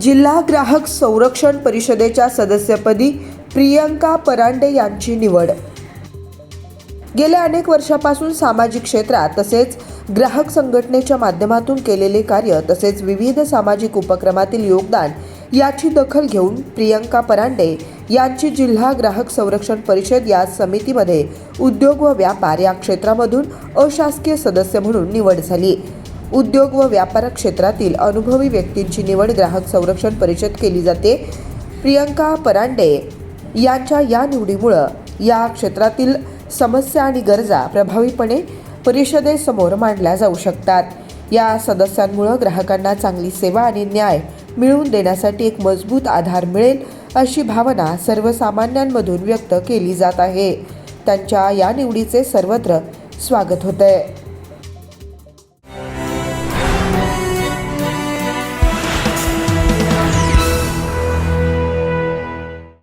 जिल्हा ग्राहक संरक्षण परिषदेच्या सदस्यपदी प्रियंका परांडे यांची निवड. गेल्या अनेक वर्षापासून सामाजिक क्षेत्रात तसेच ग्राहक संघटनेच्या माध्यमातून केलेले कार्य तसेच विविध सामाजिक उपक्रमातील योगदान याची दखल घेऊन प्रियंका परांडे यांची जिल्हा ग्राहक संरक्षण परिषद या समितीमध्ये उद्योग व व्यापार या क्षेत्रामधून अशासकीय सदस्य म्हणून निवड झाली. उद्योग व व्यापार क्षेत्रातील अनुभवी व्यक्तींची निवड ग्राहक संरक्षण परिषद केली जाते. प्रियंका परांडे यांच्या या निवडीमुळं या क्षेत्रातील समस्या आणि गरजा प्रभावीपणे परिषदेसमोर मांडल्या जाऊ शकतात. या सदस्यांमुळं ग्राहकांना चांगली सेवा आणि न्याय मिळवून देण्यासाठी एक मजबूत आधार मिळेल अशी भावना सर्वसामान्यांमधून व्यक्त केली जात आहे. त्यांच्या या निवडीचे सर्वत्र स्वागत होत आहे